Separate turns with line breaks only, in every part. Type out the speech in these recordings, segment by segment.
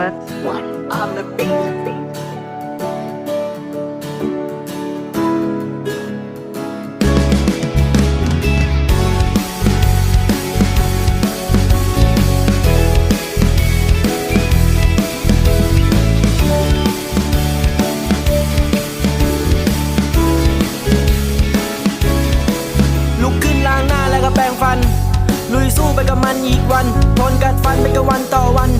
but one on the beat. ลุกขึ้นล้างหน้าแล้วก็แปรงฟัน ลุยสู้ไปกับมันอีกวัน ทนกัดฟันไปกับวันต่อวัน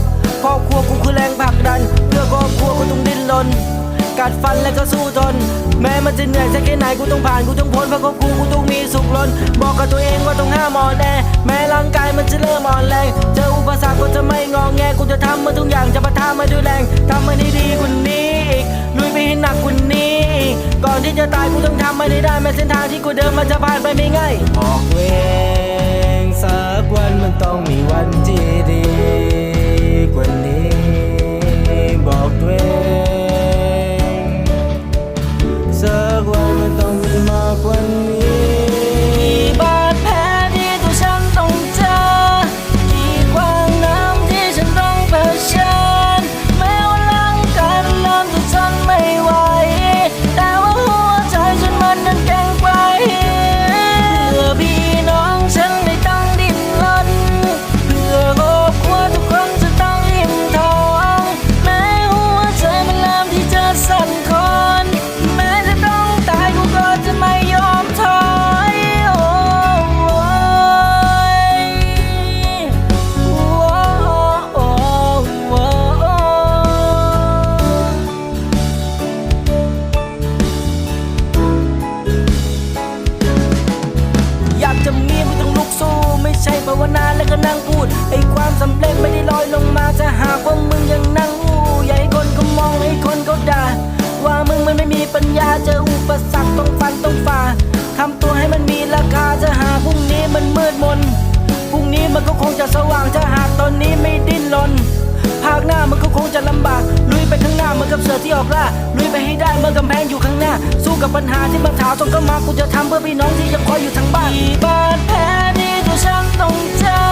สู้ทน แม้มันจะเหนื่อยสักแค่ไหนกูต้องผ่านกูต้องพ้นเพราะกูกูต้องมีสุขล้น บอกกับตัวเองว่าต้องห้ามอ่อนแอแม้ร่างกายมันจะเริ่มอ่อนแรงเจออุปสรรคก็จะไม่งอแงกูจะทำมันทุกอย่างจะประทามาด้วยแรงทำมันให้ดีกว่านี้อีกลุยไปให้หนักกว่านี้อีกก่อนที่จะตายกูต้องทำมันให้ได้แม้เส้นทางที่กูเดินมันจะผ่านไปไม่ง่ายบอกตัวเองสักวันมันต้องมีวันที่ดี ภาวนาแล้วก็นั่งพูดไอ้ความสำเร็จไม่ได้ลอยลงมาถ้าหากว่ามึงยังนั่งอู้อย่าให้คนก็มองให้คนก็ด่าว่ามึงมันไม่มีปัญญาเจออุปสรรคต้องฟันต้องฝ่าทำตัวให้มันมีราคาถ้าหาพรุ่งนี้มันมืดมนพรุ่งนี้มันก็คงจะสว่างถ้าหากตอนนี้ไม่ดิ้นรนภาคหน้ามันก็คงจะลำบากลุยไปข้างหน้าเหมือนกับเสือที่ออกล่าลุยไปให้ได้เมื่อกำแพงอยู่ข้างหน้า สู้กับปัญหาที่มันถาตรงก็มากูจะทำเพื่อพี่น้องที่ยังคอยอยู่ทางบ้านอีบา ต้องเจอ